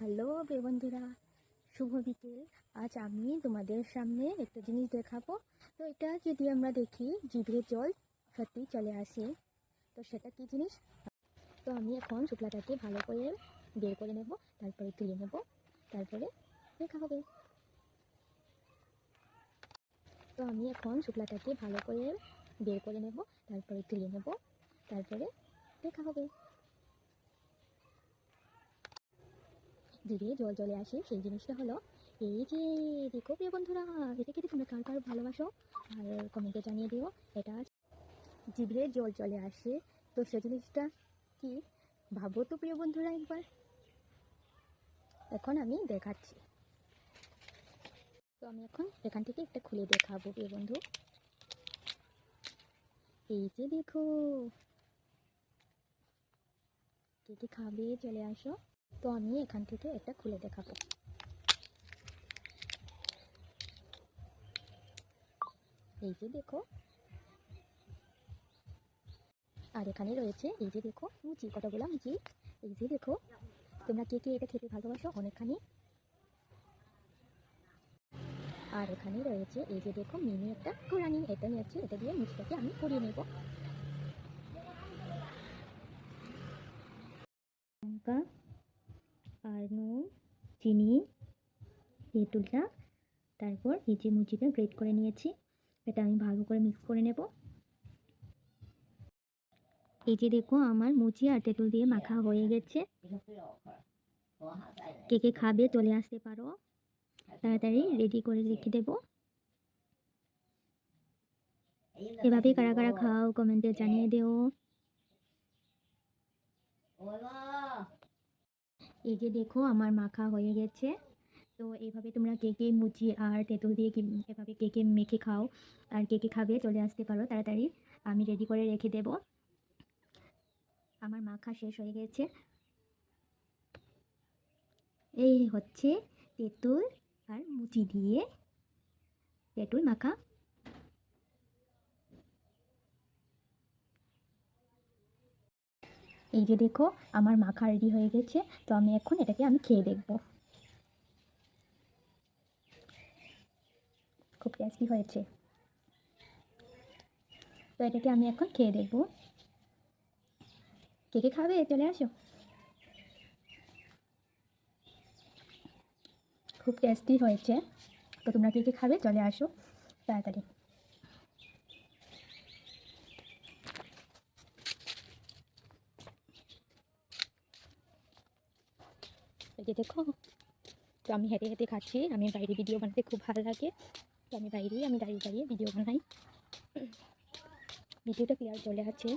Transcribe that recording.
Hello বন্ধুরা শুভ বিকেল। আজ আমি তোমাদের সামনে একটা জিনিস দেখাবো। তো এটা যদি আমরা দেখি, জিভে জল সত্যি চলে আসে। তো সেটা কি জিনিস? তো আমি এখন শুক্লাটাকে ভালো করে বের করে নেব, তারপরে তুলে নেব, তারপরে দেখা হবে তো আমি এখন শুক্লাটাকে ভালো করে বের করে নেব, তারপরে তুলে নেব, তারপরে দেখা হবে জিভে জল চলে আসে। সেই জিনিসটা হলো, এই যে দেখো প্রিয় বন্ধুরা এটাকে তোমরা কার কার ভালোবাসো? আর কমেন্টে জানিয়ে দিও, এটা জিভে জল চলে আসে। তো সে জিনিসটা কি ভাবো তো প্রিয় বন্ধুরা একবার? এখন আমি দেখাচ্ছি। তো আমি এখন এখান থেকে একটা খুলে দেখাবো প্রিয় বন্ধু। এই যে দেখো, কে কে খাবে? চলে আসো। তো আমি এখান থেকে এটা খুলে দেখাবো। এই যে দেখো। আর এখানে রয়েছে এই যে দেখো মুচি, কতগুলো মুচি? এই যে দেখো। তোমরা কে কে এটা খেতে ভালোবাসো অনেকখানি? আর এখানে রয়েছে এই যে দেখো মিনি একটা কোরআনি এটা নিয়েছি এটা দিয়ে মুচিটাকে আমি করিয়ে নেব। লঙ্কা আর নুন, চিনি তেঁতুলটা তারপর এই যে মুচিটা গ্রেট করে নিয়েছি। এটা আমি ভালো করে মিক্স করে নেব। এই যে দেখো, আমার মুচি আর তেঁতুল দিয়ে মাখা হয়ে গেছে। কে কে খাবে চলে আসতে পারো। তাড়াতাড়ি রেডি করে রেখে দেবো। এভাবে কারা কারা খাও কমেন্টে জানিয়ে দিও। এই যে দেখো আমার মাখা হয়ে গেছে। তো এইভাবে তোমরা কে কে মুচি আর তেঁতুল দিয়ে এভাবে কে কে মেখে খাও আর কে কে খাবে, চলে আসতে পারো তাড়াতাড়ি। আমি রেডি করে রেখে দেব। আমার মাখা শেষ হয়ে গেছে। এই হচ্ছে তেঁতুল আর মুচি দিয়ে। তেঁতুল মাখা এই যে দেখো, আমার মাখা রেডি হয়ে গেছে, তো আমি এখন এটাকে আমি খেয়ে দেখব। খুব টেস্টি হয়েছে। তো এটাকে আমি এখন খেয়ে দেখব। কে কে খাবে? চলে আসো। খুব টেস্টি হয়েছে। তো তোমরা কে কে খাবে? চলে আসো। তাড়াতাড়ি। এই যে দেখো, তো আমি হেঁটে হেঁটে খাচ্ছি। আমি বাইরে ভিডিও বানাতে খুব ভালো লাগে। তো আমি বাইরেই আমি দাঁড়িয়ে দাঁড়িয়ে ভিডিও বানাই। ভিডিওটা ক্লিয়ার চলে আছে